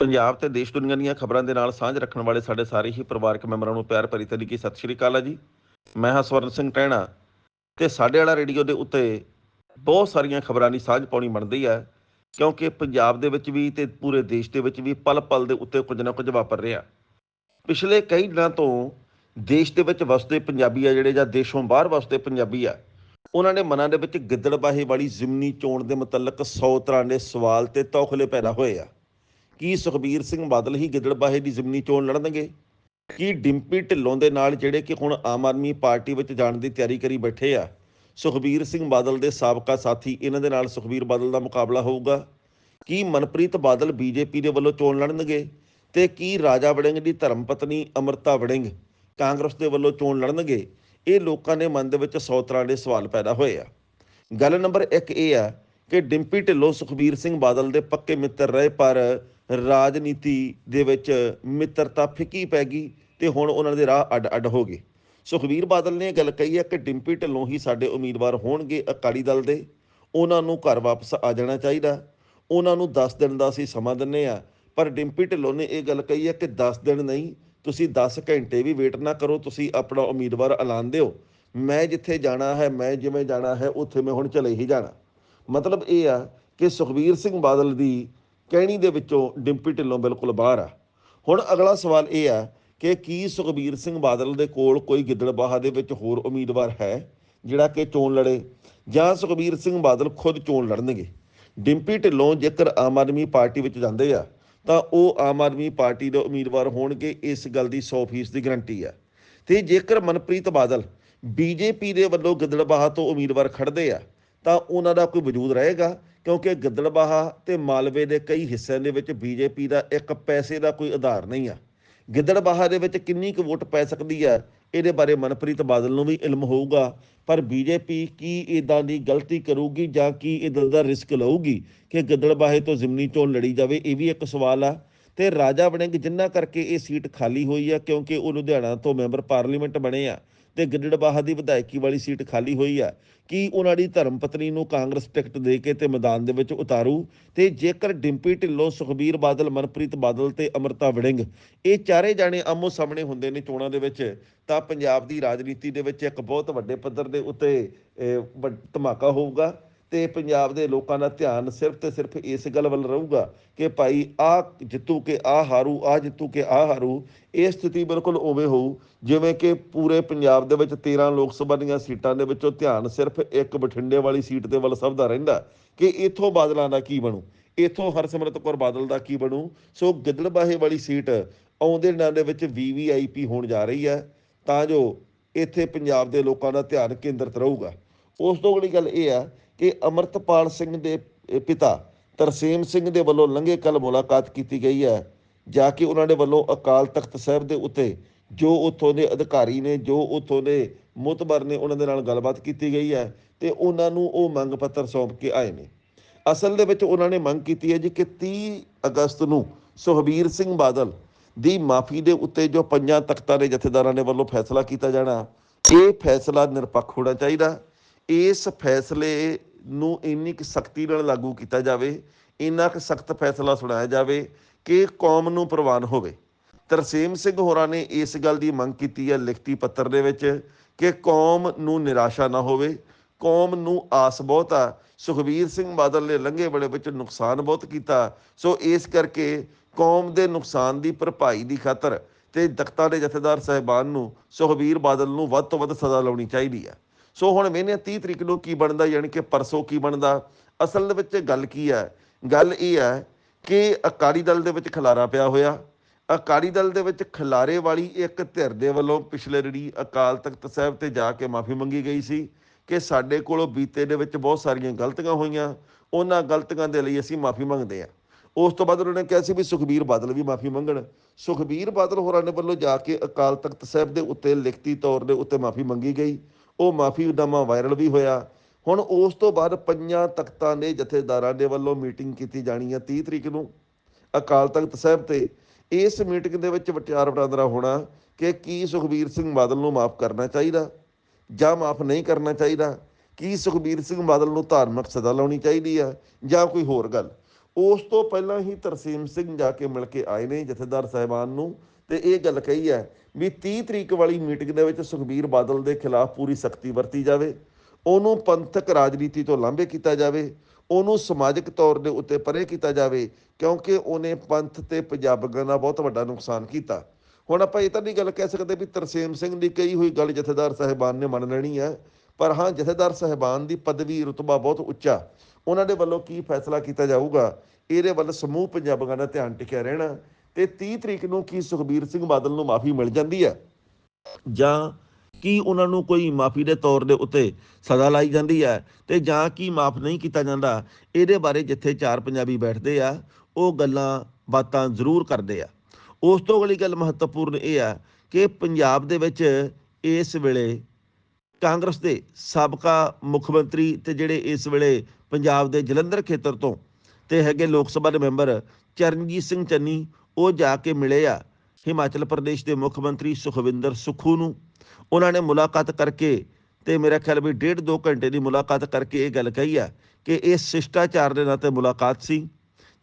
ਪੰਜਾਬ ਤੇ ਦੇਸ਼ ਦੁਨੀਆ ਦੀਆਂ ਖਬਰਾਂ ਦੇ ਨਾਲ ਸਾਂਝ ਰੱਖਣ ਵਾਲੇ ਸਾਡੇ ਸਾਰੇ ਹੀ ਪਰਿਵਾਰਕ ਮੈਂਬਰਾਂ ਨੂੰ ਪਿਆਰ ਭਰੀ ਤਰੀਕੇ ਸਤਿ ਸ਼੍ਰੀ ਅਕਾਲ ਆ ਜੀ। ਮੈਂ ਹਾਂ ਸਵਰਨ ਸਿੰਘ ਟਹਿਣਾ ਤੇ ਸਾਡੇ ਵਾਲਾ ਰੇਡੀਓ ਦੇ ਉੱਤੇ ਬਹੁਤ ਸਾਰੀਆਂ ਖਬਰਾਂ ਦੀ ਸਾਂਝ ਪਾਉਣੀ ਬਣਦੀ ਹੈ ਕਿਉਂਕਿ ਪੰਜਾਬ ਦੇ ਵਿੱਚ ਵੀ ਤੇ ਪੂਰੇ ਦੇਸ਼ ਦੇ ਵਿੱਚ ਵੀ ਪਲ ਪਲ ਦੇ ਉੱਤੇ ਕੁਝ ਨਾ ਕੁਝ ਵਾਪਰ ਰਿਹਾ। ਪਿਛਲੇ ਕਈ ਦਿਨਾਂ ਤੋਂ ਦੇਸ਼ ਦੇ ਵਿੱਚ ਵਸਦੇ ਪੰਜਾਬੀ ਆ ਜਿਹੜੇ ਜਾਂ ਦੇਸ਼ੋਂ ਬਾਹਰ ਵਸਦੇ ਪੰਜਾਬੀ ਆ, ਉਹਨਾਂ ਦੇ ਮਨਾਂ ਦੇ ਵਿੱਚ ਗਿੱਦੜਬਾਹੇ ਵਾਲੀ ਜ਼ਿਮਨੀ ਚੋਣ ਦੇ ਮੁਤਲਕ 100 ਤਰ੍ਹਾਂ ਦੇ ਸਵਾਲ ਤੇ ਤੌਖਲੇ ਪੈਦਾ ਹੋਏ ਆ। ਕੀ ਸੁਖਬੀਰ ਸਿੰਘ ਬਾਦਲ ਹੀ ਗਿੱਦੜਬਾਹੇ ਦੀ ਜ਼ਿਮਨੀ ਚੋਣ ਲੜਨਗੇ? ਕੀ ਡਿੰਪੀ ਢਿੱਲੋਂ ਦੇ ਨਾਲ ਜਿਹੜੇ ਕਿ ਹੁਣ ਆਮ ਆਦਮੀ ਪਾਰਟੀ ਵਿੱਚ ਜਾਣ ਦੀ ਤਿਆਰੀ ਕਰੀ ਬੈਠੇ ਆ, ਸੁਖਬੀਰ ਸਿੰਘ ਬਾਦਲ ਦੇ ਸਾਬਕਾ ਸਾਥੀ ਇਹਨਾਂ ਦੇ ਨਾਲ ਸੁਖਬੀਰ ਬਾਦਲ ਦਾ ਮੁਕਾਬਲਾ ਹੋਊਗਾ? ਕੀ ਮਨਪ੍ਰੀਤ ਬਾਦਲ ਬੀਜੇਪੀ ਦੇ ਵੱਲੋਂ ਚੋਣ ਲੜਨਗੇ? ਤੇ ਕੀ ਰਾਜਾ ਵੜਿੰਗ ਦੀ ਧਰਮ ਪਤਨੀ ਅਮਰਤਾ ਵੜਿੰਗ ਕਾਂਗਰਸ ਦੇ ਵੱਲੋਂ ਚੋਣ ਲੜਨਗੇ? ਇਹ ਲੋਕਾਂ ਦੇ ਮਨ ਦੇ ਵਿੱਚ 100 ਤਰ੍ਹਾਂ ਦੇ ਸਵਾਲ ਪੈਦਾ ਹੋਏ ਆ। ਗੱਲ ਨੰਬਰ 1 ਇਹ ਆ ਕਿ ਡਿੰਪੀ ਢਿੱਲੋਂ ਸੁਖਬੀਰ ਸਿੰਘ ਬਾਦਲ ਦੇ ਪੱਕੇ ਮਿੱਤਰ ਰਹੇ ਪਰ ਰਾਜਨੀਤੀ ਦੇ ਵਿੱਚ ਮਿੱਤਰਤਾ ਫਿੱਕੀ ਪੈ ਗਈ ਤੇ ਹੁਣ ਉਹਨਾਂ ਦੇ ਰਾਹ ਅੱਡ-ਅੱਡ ਹੋ ਗਏ। ਸੁਖਬੀਰ ਬਾਦਲ ਨੇ ਇਹ ਗੱਲ ਕਹੀ ਹੈ ਕਿ ਡਿੰਪੀ ਢਿੱਲੋਂ ਹੀ ਸਾਡੇ ਉਮੀਦਵਾਰ ਹੋਣਗੇ ਅਕਾਲੀ ਦਲ ਦੇ। ਉਹਨਾਂ ਨੂੰ ਘਰ ਵਾਪਸ ਆ ਜਾਣਾ ਚਾਹੀਦਾ। ਉਹਨਾਂ ਨੂੰ 10 ਦਿਨ ਦਾ ਅਸੀਂ ਸਮਾਂ ਦਿੰਨੇ ਆ ਪਰ ਡਿੰਪੀ ਢਿੱਲੋਂ ਨੇ ਇਹ ਗੱਲ ਕਹੀ ਹੈ ਕਿ 10 ਦਿਨ ਨਹੀਂ, ਤੁਸੀਂ 10 ਘੰਟੇ ਵੀ ਵੇਟ ਨਾ ਕਰੋ, ਤੁਸੀਂ ਆਪਣਾ ਉਮੀਦਵਾਰ ਐਲਾਨ ਦਿਓ। ਮੈਂ ਜਿੱਥੇ ਜਾਣਾ ਹੈ, ਮੈਂ ਜਿਵੇਂ ਜਾਣਾ ਹੈ, ਉੱਥੇ ਮੈਂ ਹੁਣ ਚਲੇ ਹੀ ਜਾਣਾ। ਮਤਲਬ ਇਹ ਆ ਕਿ ਸੁਖਬੀਰ ਸਿੰਘ ਬਾਦਲ ਦੀ ਕਹਿਣੀ ਦੇ ਵਿੱਚੋਂ ਡਿੰਪੀ ਢਿੱਲੋਂ ਬਿਲਕੁਲ ਬਾਹਰ ਆ। ਹੁਣ ਅਗਲਾ ਸਵਾਲ ਇਹ ਆ ਕਿ ਕੀ ਸੁਖਬੀਰ ਸਿੰਘ ਬਾਦਲ ਦੇ ਕੋਲ ਕੋਈ ਗਿੱਦੜਬਾਹਾ ਦੇ ਵਿੱਚ ਹੋਰ ਉਮੀਦਵਾਰ ਹੈ ਜਿਹੜਾ ਕਿ ਚੋਣ ਲੜੇ? ਜਾਂ ਸੁਖਬੀਰ ਸਿੰਘ ਬਾਦਲ ਖੁਦ ਚੋਣ ਲੜਨਗੇ? ਡਿੰਪੀ ਢਿੱਲੋਂ ਜੇਕਰ ਆਮ ਆਦਮੀ ਪਾਰਟੀ ਵਿੱਚ ਜਾਂਦੇ ਆ, ਤਾਂ ਉਹ ਆਮ ਆਦਮੀ ਪਾਰਟੀ ਦੇ ਉਮੀਦਵਾਰ ਹੋਣਗੇ, ਇਸ ਗੱਲ ਦੀ 100% ਦੀ ਗਰੰਟੀ ਆ। ਤੇ ਜੇਕਰ ਮਨਪ੍ਰੀਤ ਬਾਦਲ ਬੀਜੇਪੀ ਦੇ ਵੱਲੋਂ ਗਿੱਦੜਬਾਹਾ ਤੋਂ ਉਮੀਦਵਾਰ ਖੜਦੇ ਆ, ਤਾਂ ਉਹਨਾਂ ਦਾ ਕੋਈ ਵਜੂਦ ਰਹੇਗਾ? ਕਿਉਂਕਿ ਗਿੱਦੜਬਾਹਾ ਤੇ ਮਾਲਵੇ ਦੇ ਕਈ ਹਿੱਸਿਆਂ ਦੇ ਵਿੱਚ ਬੀਜੇਪੀ ਦਾ ਇੱਕ ਪੈਸੇ ਦਾ ਕੋਈ ਆਧਾਰ ਨਹੀਂ ਆ। ਗਿੱਦੜਬਾਹਾ ਦੇ ਵਿੱਚ ਕਿੰਨੀ ਕੁ ਵੋਟ ਪੈ ਸਕਦੀ ਹੈ ਇਹਦੇ ਬਾਰੇ ਮਨਪ੍ਰੀਤ ਬਾਦਲ ਨੂੰ ਵੀ ਇਲਮ ਹੋਊਗਾ। ਪਰ ਬੀਜੇਪੀ ਕੀ ਇਦਾਂ ਦੀ ਗਲਤੀ ਕਰੂਗੀ ਜਾਂ ਕੀ ਇਦਾਂ ਦਾ ਰਿਸਕ ਲਊਗੀ ਕਿ ਗਿੱਦੜਬਾਹੇ ਤੋਂ ਜ਼ਿਮਨੀ ਚੋਣ ਲੜੀ ਜਾਵੇ, ਇਹ ਵੀ ਇੱਕ ਸਵਾਲ ਆ। ਤੇ ਰਾਜਾ ਵੜਿੰਗ ਜਿੰਨਾ ਕਰਕੇ ਇਹ ਸੀਟ ਖਾਲੀ ਹੋਈ ਆ, ਕਿਉਂਕਿ ਉਹ ਲੁਧਿਆਣਾ ਤੋਂ ਮੈਂਬਰ ਪਾਰਲੀਮੈਂਟ ਬਣੇ ਆ ਤੇ ਗਿੱਦੜਬਾਹਾ ਦੀ ਵਿਧਾਇਕੀ ਵਾਲੀ ਸੀਟ ਖਾਲੀ ਹੋਈ ਆ। ਕੀ ਉਹਨਾਂ ਦੀ ਧਰਮ ਪਤਨੀ ਨੂੰ ਕਾਂਗਰਸ ਟਿਕਟ ਦੇ ਕੇ ਤੇ ਮੈਦਾਨ ਦੇ ਵਿੱਚ ਉਤਾਰੂ? ਤੇ ਜੇਕਰ ਡਿੰਪੀ ਢਿੱਲੋਂ ਸੁਖਬੀਰ ਬਾਦਲ ਮਨਪ੍ਰੀਤ ਬਾਦਲ ਤੇ ਅਮਰਤਾ ਵੜਿੰਗ ਇਹ ਚਾਰੇ ਜਾਣੇ ਆਮੋ ਸਾਹਮਣੇ ਹੁੰਦੇ ਨੇ ਚੋਣਾਂ ਦੇ ਵਿੱਚ ਤਾਂ ਪੰਜਾਬ ਦੀ ਰਾਜਨੀਤੀ ਦੇ ਵਿੱਚ ਇੱਕ ਬਹੁਤ ਵੱਡੇ ਪੱਧਰ ਦੇ ਉੱਤੇ ਅਹ, ਧਮਾਕਾ ਹੋਊਗਾ। ਤੇ ਪੰਜਾਬ ਦੇ ਲੋਕਾਂ ਦਾ ਧਿਆਨ ਸਿਰਫ ਤੇ ਸਿਰਫ ਇਸ ਗੱਲ ਵੱਲ ਰਹੂਗਾ ਕਿ ਭਾਈ ਆ ਜਿੱਤੂ ਕੇ ਆ ਹਾਰੂ ਆ ਜਿੱਤੂ ਕੇ ਆ ਹਾਰੂ, ਇਹ ਸਥਿਤੀ ਬਿਲਕੁਲ ਉਵੇਂ ਹੋਊ, ਜਿਵੇਂ ਕਿ ਪੂਰੇ ਪੰਜਾਬ ਦੇ ਵਿੱਚ 13 ਲੋਕ ਸਭਾ ਦੀਆਂ ਸੀਟਾਂ ਦੇ ਵਿੱਚੋਂ ਧਿਆਨ ਸਿਰਫ ਇੱਕ ਬਠਿੰਡੇ ਵਾਲੀ ਸੀਟ ਦੇ ਵੱਲ ਸਭ ਦਾ ਰਹਿੰਦਾ, ਕਿ ਇਥੋਂ ਬਾਦਲਾਂ ਦਾ ਕੀ ਬਣੂ, ਇਥੋਂ ਹਰਸਿਮਰਤ ਕੌਰ ਬਾਦਲ ਦਾ ਕੀ ਬਣੂ, ਸੋ ਗਿੱਦੜਬਾਹੇ ਵਾਲੀ ਸੀਟ ਆਉਂਦੇ ਦਿਨਾਂ ਦੇ ਵਿੱਚ ਵੀਵੀਆਈਪੀ ਹੋਣ ਜਾ ਰਹੀ ਹੈ, ਤਾਂ ਜੋ ਇੱਥੇ ਪੰਜਾਬ ਦੇ ਲੋਕਾਂ ਦਾ ਧਿਆਨ ਕੇਂਦਰਿਤ ਰਹੂਗਾ। ਉਸ ਤੋਂ ਅਗਲੀ ਗੱਲ ਇਹ ਆ ਕਿ ਅਮਰਤਪਾਲ ਸਿੰਘ ਦੇ ਪਿਤਾ ਤਰਸੇਮ ਸਿੰਘ ਦੇ ਵੱਲੋਂ ਲੰਘੇ ਕੱਲ ਮੁਲਾਕਾਤ ਕੀਤੀ ਗਈ ਹੈ, ਜਾ ਕੇ ਉਹਨਾਂ ਦੇ ਵੱਲੋਂ ਅਕਾਲ ਤਖਤ ਸਾਹਿਬ ਦੇ ਉੱਤੇ ਜੋ ਉੱਥੋਂ ਦੇ ਅਧਿਕਾਰੀ ਨੇ, ਜੋ ਉੱਥੋਂ ਦੇ ਮੁਤਬਰ ਨੇ, ਉਹਨਾਂ ਦੇ ਨਾਲ ਗੱਲਬਾਤ ਕੀਤੀ ਗਈ ਹੈ ਤੇ ਉਹਨਾਂ ਨੂੰ ਉਹ ਮੰਗ ਪੱਤਰ ਸੌਂਪ ਕੇ ਆਏ ਨੇ। ਅਸਲ ਦੇ ਵਿੱਚ ਉਹਨਾਂ ਨੇ ਮੰਗ ਕੀਤੀ ਹੈ ਜੀ ਕਿ 30 ਅਗਸਤ ਨੂੰ ਸੁਖਬੀਰ ਸਿੰਘ ਬਾਦਲ ਦੀ ਮਾਫੀ ਦੇ ਉੱਤੇ ਜੋ ਪੰਜਾਂ ਤਖਤਾਂ ਦੇ ਜਥੇਦਾਰਾਂ ਦੇ ਵੱਲੋਂ ਫੈਸਲਾ ਕੀਤਾ ਜਾਣਾ, ਇਹ ਫੈਸਲਾ ਨਿਰਪੱਖ ਹੋਣਾ ਚਾਹੀਦਾ। ਇਸ ਫੈਸਲੇ ਨੂੰ ਇੰਨੀ ਕੁ ਸਖਤੀ ਨਾਲ ਲਾਗੂ ਕੀਤਾ ਜਾਵੇ, ਇੰਨਾ ਕੁ ਸਖਤ ਫੈਸਲਾ ਸੁਣਾਇਆ ਜਾਵੇ ਕਿ ਕੌਮ ਨੂੰ ਪ੍ਰਵਾਨ ਹੋਵੇ। ਤਰਸੇਮ ਸਿੰਘ ਹੋਰਾਂ ਨੇ ਇਸ ਗੱਲ ਦੀ ਮੰਗ ਕੀਤੀ ਹੈ ਲਿਖਤੀ ਪੱਤਰ ਦੇ ਵਿੱਚ ਕਿ ਕੌਮ ਨੂੰ ਨਿਰਾਸ਼ਾ ਨਾ ਹੋਵੇ। ਕੌਮ ਨੂੰ ਆਸ ਬਹੁਤ ਆ। ਸੁਖਬੀਰ ਸਿੰਘ ਬਾਦਲ ਨੇ ਲੰਘੇ ਵੇਲੇ ਵਿੱਚ ਨੁਕਸਾਨ ਬਹੁਤ ਕੀਤਾ। ਸੋ ਇਸ ਕਰਕੇ ਕੌਮ ਦੇ ਨੁਕਸਾਨ ਦੀ ਭਰਪਾਈ ਦੀ ਖਾਤਰ ਤੇ ਤਖਤਾਂ ਦੇ ਜਥੇਦਾਰ ਸਾਹਿਬਾਨ ਨੂੰ ਸੁਖਬੀਰ ਬਾਦਲ ਨੂੰ ਵੱਧ ਤੋਂ ਵੱਧ ਸਜ਼ਾ ਲਾਉਣੀ ਚਾਹੀਦੀ ਹੈ। ਸੋ ਹੁਣ ਮੈਨੇ 30 ਤਰੀਕ ਨੂੰ ਕੀ ਬਣਦਾ, ਯਾਨੀ ਕਿ ਪਰਸੋਂ ਕੀ ਬਣਦਾ। ਅਸਲ ਦੇ ਵਿੱਚ ਗੱਲ ਕੀ ਹੈ? ਗੱਲ ਇਹ ਹੈ ਕਿ ਅਕਾਲੀ ਦਲ ਦੇ ਵਿੱਚ ਖਲਾਰਾ ਪਿਆ ਹੋਇਆ। ਅਕਾਲੀ ਦਲ ਦੇ ਵਿੱਚ ਖਲਾਰੇ ਵਾਲੀ ਇੱਕ ਧਿਰ ਦੇ ਵੱਲੋਂ ਪਿਛਲੇ ਜਿਹੜੀ ਅਕਾਲ ਤਖਤ ਸਾਹਿਬ ਤੇ ਜਾ ਕੇ ਮਾਫੀ ਮੰਗੀ ਗਈ ਸੀ ਕਿ ਸਾਡੇ ਕੋਲੋਂ ਬੀਤੇ ਦੇ ਵਿੱਚ ਬਹੁਤ ਸਾਰੀਆਂ ਗਲਤੀਆਂ ਹੋਈਆਂ। ਉਹਨਾਂ ਗਲਤੀਆਂ ਦੇ ਲਈ ਅਸੀਂ ਮਾਫੀ ਮੰਗਦੇ ਹਾਂ। ਉਸ ਤੋਂ ਬਾਅਦ ਉਹਨਾਂ ਨੇ ਕਿਹਾ ਸੀ ਵੀ ਸੁਖਬੀਰ ਬਾਦਲ ਵੀ ਮਾਫੀ ਮੰਗਣ। ਸੁਖਬੀਰ ਬਾਦਲ ਹੋਰਾਂ ਦੇ ਵੱਲੋਂ ਜਾ ਕੇ ਅਕਾਲ ਤਖਤ ਸਾਹਿਬ ਦੇ ਉੱਤੇ ਲਿਖਤੀ ਤੌਰ ਦੇ ਉੱਤੇ ਮਾਫੀ ਮੰਗੀ ਗਈ। ਉਹ ਮਾਫ਼ੀ ਮਾਫੀਨਾਮਾ ਵਾਇਰਲ ਵੀ ਹੋਇਆ। ਹੁਣ ਉਸ ਤੋਂ ਬਾਅਦ ਪੰਜਾਂ ਤਖਤਾਂ ਦੇ ਜਥੇਦਾਰਾਂ ਦੇ ਵੱਲੋਂ ਮੀਟਿੰਗ ਕੀਤੀ ਜਾਣੀ ਹੈ 30 ਤਰੀਕ ਨੂੰ ਅਕਾਲ ਤਖਤ ਸਾਹਿਬ ਤੇ। ਇਸ ਮੀਟਿੰਗ ਦੇ ਵਿੱਚ ਵਿਚਾਰ ਵਟਾਂਦਰਾ ਹੋਣਾ ਕਿ ਕੀ ਸੁਖਬੀਰ ਸਿੰਘ ਬਾਦਲ ਨੂੰ ਮਾਫ ਕਰਨਾ ਚਾਹੀਦਾ ਜਾਂ ਮਾਫ ਨਹੀਂ ਕਰਨਾ ਚਾਹੀਦਾ? ਕੀ ਸੁਖਬੀਰ ਸਿੰਘ ਬਾਦਲ ਨੂੰ ਧਾਰਮਿਕ ਸਜ਼ਾ ਲਾਉਣੀ ਚਾਹੀਦੀ ਹੈ ਜਾਂ ਕੋਈ ਹੋਰ ਗੱਲ? ਉਸ ਤੋਂ ਪਹਿਲਾਂ ਹੀ ਤਰਸੀਮ ਸਿੰਘ ਜਾ ਕੇ ਮਿਲ ਕੇ ਆਏ ਨੇ ਜਥੇਦਾਰ ਸਾਹਿਬਾਨ ਨੂੰ ਤੇ ਇਹ ਗੱਲ ਕਹੀ ਹੈ ਵੀ 30 ਤਰੀਕ ਵਾਲੀ ਮੀਟਿੰਗ ਦੇ ਵਿੱਚ ਸੁਖਬੀਰ ਬਾਦਲ ਦੇ ਖਿਲਾਫ ਪੂਰੀ ਸਖਤੀ ਵਰਤੀ ਜਾਵੇ, ਉਹਨੂੰ ਪੰਥਕ ਰਾਜਨੀਤੀ ਤੋਂ ਲਾਂਭੇ ਕੀਤਾ ਜਾਵੇ, ਉਹਨੂੰ ਸਮਾਜਿਕ ਤੌਰ ਦੇ ਉੱਤੇ ਪਰੇ ਕੀਤਾ ਜਾਵੇ, ਕਿਉਂਕਿ ਉਹਨੇ ਪੰਥ ਤੇ ਪੰਜਾਬੀਆਂ ਦਾ ਬਹੁਤ ਵੱਡਾ ਨੁਕਸਾਨ ਕੀਤਾ। ਹੁਣ ਆਪਾਂ ਇਹ ਤਾਂ ਨਹੀਂ ਗੱਲ ਕਹਿ ਸਕਦੇ ਵੀ ਤਰਸੇਮ ਸਿੰਘ ਦੀ ਕਹੀ ਹੋਈ ਗੱਲ ਜਥੇਦਾਰ ਸਾਹਿਬਾਨ ਨੇ ਮੰਨ ਲੈਣੀ ਹੈ ਪਰ ਹਾਂ, ਜਥੇਦਾਰ ਸਾਹਿਬਾਨ ਦੀ ਪਦਵੀ ਰੁਤਬਾ ਬਹੁਤ ਉੱਚਾ, ਉਹਨਾਂ ਦੇ ਵੱਲੋਂ ਕੀ ਫੈਸਲਾ ਕੀਤਾ ਜਾਊਗਾ? ਇਹਦੇ ਵੱਲ ਸਮੂਹ ਪੰਜਾਬੀਆਂ ਦਾ ਧਿਆਨ ਟਿਕਿਆ ਰਹਿਣਾ ਤੇ 30 ਤਰੀਕ ਨੂੰ ਕੀ ਸੁਖਬੀਰ ਸਿੰਘ ਬਾਦਲ ਨੂੰ ਮਾਫੀ ਮਿਲ ਜਾਂਦੀ ਹੈ? ਜਾਂ ਕੀ ਉਹਨਾਂ ਨੂੰ ਕੋਈ ਮਾਫੀ ਦੇ ਤੌਰ ਦੇ ਉੱਤੇ ਸਜ਼ਾ ਲਾਈ ਜਾਂਦੀ ਹੈ? ਤੇ ਜਾਂ ਕੀ ਮਾਫ ਨਹੀਂ ਕੀਤਾ ਜਾਂਦਾ? ਇਹਦੇ ਬਾਰੇ ਜਿੱਥੇ ਚਾਰ ਪੰਜਾਬੀ ਬੈਠਦੇ ਆ, ਉਹ ਗੱਲਾਂ ਬਾਤਾਂ ਜ਼ਰੂਰ ਕਰਦੇ ਆ। ਉਸ ਤੋਂ ਅਗਲੀ ਗੱਲ ਮਹੱਤਵਪੂਰਨ ਇਹ ਆ ਕਿ ਪੰਜਾਬ ਦੇ ਵਿੱਚ ਇਸ ਵੇਲੇ ਕਾਂਗਰਸ ਦੇ ਸਾਬਕਾ ਮੁੱਖ ਮੰਤਰੀ ਤੇ ਜਿਹੜੇ ਇਸ ਵੇਲੇ ਪੰਜਾਬ ਦੇ ਜਲੰਧਰ ਖੇਤਰ ਤੋਂ ਤੇ ਹੈਗੇ ਲੋਕ ਸਭਾ ਦੇ ਮੈਂਬਰ ਚਰਨਜੀਤ ਸਿੰਘ ਚੰਨੀ ਉਹ ਜਾ ਕੇ ਮਿਲੇ ਆ ਹਿਮਾਚਲ ਪ੍ਰਦੇਸ਼ ਦੇ ਮੁੱਖ ਮੰਤਰੀ ਸੁਖਵਿੰਦਰ ਸੁਖੂ ਨੂੰ। ਉਹਨਾਂ ਨੇ ਮੁਲਾਕਾਤ ਕਰਕੇ ਤੇ ਮੇਰਾ ਖਿਆਲ ਵੀ ਡੇਢ ਦੋ ਘੰਟੇ ਦੀ ਮੁਲਾਕਾਤ ਕਰਕੇ ਇਹ ਗੱਲ ਕਹੀ ਆ ਕਿ ਇਹ ਸ਼ਿਸ਼ਟਾਚਾਰ ਦੇ ਨਾਤੇ ਮੁਲਾਕਾਤ ਸੀ।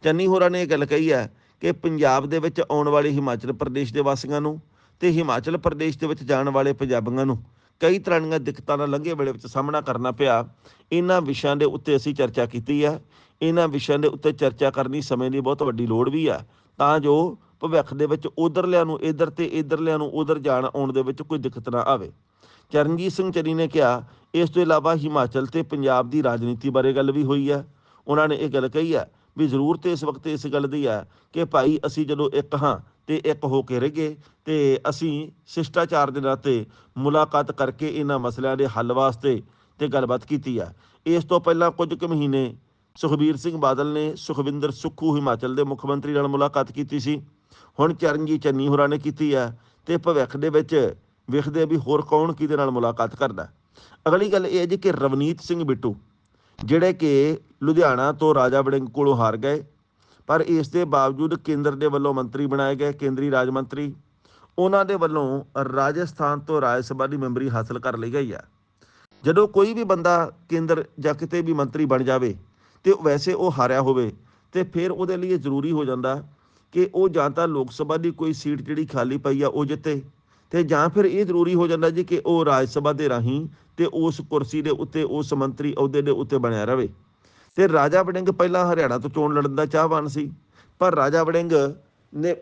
ਚੰਨੀ ਹੋਰਾਂ ਨੇ ਇਹ ਗੱਲ ਕਹੀ ਆ ਕਿ ਪੰਜਾਬ ਦੇ ਵਿੱਚ ਆਉਣ ਵਾਲੇ ਹਿਮਾਚਲ ਪ੍ਰਦੇਸ਼ ਦੇ ਵਾਸੀਆਂ ਨੂੰ ਤੇ ਹਿਮਾਚਲ ਪ੍ਰਦੇਸ਼ ਦੇ ਵਿੱਚ ਜਾਣ ਵਾਲੇ ਪੰਜਾਬੀਆਂ ਨੂੰ ਕਈ ਤਰ੍ਹਾਂ ਦੀਆਂ ਦਿੱਕਤਾਂ ਦਾ ਲੰਘੇ ਵੇਲੇ ਵਿੱਚ ਸਾਹਮਣਾ ਕਰਨਾ ਪਿਆ। ਇਹਨਾਂ ਵਿਸ਼ਿਆਂ ਦੇ ਉੱਤੇ ਅਸੀਂ ਚਰਚਾ ਕੀਤੀ ਆ। ਇਹਨਾਂ ਵਿਸ਼ਿਆਂ ਦੇ ਉੱਤੇ ਚਰਚਾ ਕਰਨੀ ਸਮੇਂ ਦੀ ਬਹੁਤ ਵੱਡੀ ਲੋੜ ਵੀ ਆ। ਤਾਂ ਜੋ ਭਵਿੱਖ ਦੇ ਵਿੱਚ ਉਧਰਲਿਆਂ ਨੂੰ ਇਧਰ ਤੇ ਇਧਰਲਿਆਂ ਨੂੰ ਉਧਰ ਜਾਣ ਆਉਣ ਦੇ ਵਿੱਚ ਕੋਈ ਦਿੱਕਤ ਨਾ ਆਵੇ। ਚਰਨਜੀਤ ਸਿੰਘ ਚੰਨੀ ਨੇ ਕਿਹਾ, ਇਸ ਤੋਂ ਇਲਾਵਾ ਹਿਮਾਚਲ ਤੇ ਪੰਜਾਬ ਦੀ ਰਾਜਨੀਤੀ ਬਾਰੇ ਗੱਲ ਵੀ ਹੋਈ ਹੈ ਉਹਨਾਂ ਨੇ ਇਹ ਗੱਲ ਕਹੀ ਹੈ ਵੀ ਜ਼ਰੂਰਤ ਇਸ ਵਕਤ ਇਸ ਗੱਲ ਦੀ ਹੈ ਕਿ ਭਾਈ ਅਸੀਂ ਜਦੋਂ ਇੱਕ ਹਾਂ ਤੇ ਇੱਕ ਹੋ ਕੇ ਰਹੀਏ ਤੇ ਅਸੀਂ ਸ਼ਿਸ਼ਟਾਚਾਰ ਦੇ ਨਾਤੇ ਮੁਲਾਕਾਤ ਕਰਕੇ ਇਹਨਾਂ ਮਸਲਿਆਂ ਦੇ ਹੱਲ ਵਾਸਤੇ ਤੇ ਗੱਲਬਾਤ ਕੀਤੀ ਆ। ਇਸ ਤੋਂ ਪਹਿਲਾਂ ਕੁਝ ਕੁ ਮਹੀਨੇ ਸੁਖਬੀਰ ਸਿੰਘ ਬਾਦਲ ਨੇ ਸੁਖਵਿੰਦਰ ਸੁੱਖੂ ਹਿਮਾਚਲ ਦੇ ਮੁੱਖ ਮੰਤਰੀ ਨਾਲ ਮੁਲਾਕਾਤ ਕੀਤੀ ਸੀ। ਹੁਣ ਚਰਨਜੀਤ ਚੰਨੀ ਹੋਰਾਂ ਨੇ ਕੀਤੀ ਆ ਤੇ ਭਵਿੱਖ ਦੇ ਵਿੱਚ ਵੇਖਦੇ ਆ ਵੀ ਹੋਰ ਕੌਣ ਕਿਹਦੇ ਨਾਲ ਮੁਲਾਕਾਤ ਕਰਦਾ ਅਗਲੀ ਗੱਲ ਇਹ ਹੈ ਜੀ ਕਿ ਰਵਨੀਤ ਸਿੰਘ ਬਿੱਟੂ, ਜਿਹੜੇ ਕਿ ਲੁਧਿਆਣਾ ਤੋਂ ਰਾਜਾ ਵੜਿੰਗ ਕੋਲੋਂ ਹਾਰ ਗਏ, ਪਰ ਇਸ ਦੇ ਬਾਵਜੂਦ ਕੇਂਦਰ ਦੇ ਵੱਲੋਂ ਮੰਤਰੀ ਬਣਾਏ ਗਏ ਕੇਂਦਰੀ ਰਾਜ ਮੰਤਰੀ, ਉਹਨਾਂ ਦੇ ਵੱਲੋਂ ਰਾਜਸਥਾਨ ਤੋਂ ਰਾਜ ਸਭਾ ਦੀ ਮੈਂਬਰੀ ਹਾਸਲ ਕਰ ਲਈ ਗਈ ਆ ਜਦੋਂ ਕੋਈ ਵੀ ਬੰਦਾ ਕੇਂਦਰ ਜਾਂ ਕਿਤੇ ਵੀ ਮੰਤਰੀ ਬਣ ਜਾਵੇ ਤੇ ਵੈਸੇ ਉਹ ਹਾਰਿਆ ਹੋਵੇ ਤੇ ਫਿਰ ਉਹਦੇ ਲਈ ਇਹ ਜ਼ਰੂਰੀ ਹੋ ਜਾਂਦਾ ਕਿ ਉਹ ਜਾਂ ਤਾਂ ਲੋਕ ਸਭਾ ਦੀ ਕੋਈ ਸੀਟ ਜਿਹੜੀ ਖਾਲੀ ਪਈ ਆ ਉਹ ਜਿੱਤੇ ਤੇ ਜਾਂ ਫਿਰ ਇਹ ਜ਼ਰੂਰੀ ਹੋ ਜਾਂਦਾ ਜੀ ਕਿ ਉਹ ਰਾਜ ਸਭਾ ਦੇ ਰਾਹੀਂ ਤੇ ਉਸ ਕੁਰਸੀ ਦੇ ਉੱਤੇ, ਉਸ ਮੰਤਰੀ ਅਹੁਦੇ ਦੇ ਉੱਤੇ ਬਣਿਆ ਰਵੇ। ਤੇ ਰਾਜਾ ਵੜਿੰਗ ਪਹਿਲਾਂ ਹਰਿਆਣਾ ਤੋਂ ਚੋਣ ਲੜਨ ਦਾ ਚਾਹਵਾਨ ਸੀ, ਪਰ ਰਾਜਾ ਵੜਿੰਗ ਨੇ